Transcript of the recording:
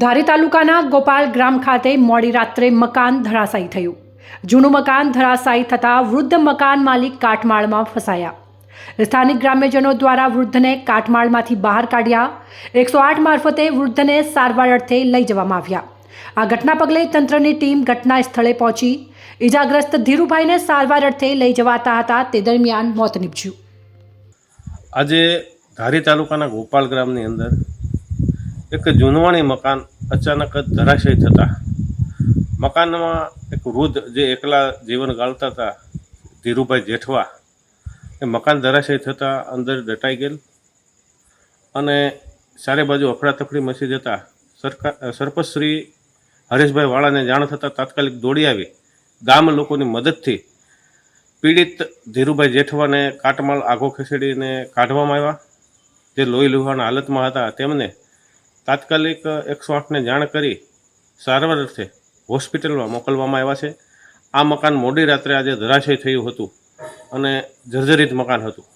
ધારી તાલુકાના ગોપાલ ગ્રામ ખાતે મોડી રાત્રે મકાન ધરાશાયી થયું. જૂનું મકાન ધરાશાયી થતાં વૃદ્ધ મકાન માલિક કાટમાળમાં ફસાયા. સ્થાનિક ગ્રામ્યજનો દ્વારા વૃદ્ધને કાટમાળમાંથી બહાર કાઢ્યા. એકસો આઠ મારફતે વૃદ્ધને સારવાર અર્થે લઈ જવામાં આવ્યા. આ ઘટના પગલે તંત્રની ટીમ ઘટના સ્થળે પહોંચી. ઇજાગ્રસ્ત ધીરુભાઈને સારવાર અર્થે લઈ જવાતા હતા. તે દરમિયાન મોત નીપજ્યું. આજે ધારી તાલુકાના ગોપાલ ગ્રામની અંદર એક જૂનવાણી મકાન અચાનક જ ધરાશય થતા. મકાનમાં એક વૃદ્ધ જે એકલા જીવન ગાળતા હતા, ધીરુભાઈ જેઠવા, એ મકાન ધરાશય થતાં અંદર દટાઈ ગયેલ અને ચારે બાજુ અફડાતફડી મચી જતા સરકાર સરપંચશ્રી હરેશભાઈ વાળાને જાણ થતાં તાત્કાલિક દોડી આવી. ગામ લોકોની મદદથી પીડિત ધીરુભાઈ જેઠવાને કાટમાળ આગો ખસેડીને કાઢવામાં આવ્યા. જે લોહી લુહાણ હાલતમાં હતા, તેમને તાત્કાલિક એકસો આઠને જાણ કરી સારવાર અર્થે હોસ્પિટલમાં મોકલવામાં આવ્યા છે. આ મકાન મોડી રાત્રે આજે ધરાશય થયું હતું અને જર્જરિત મકાન હતું.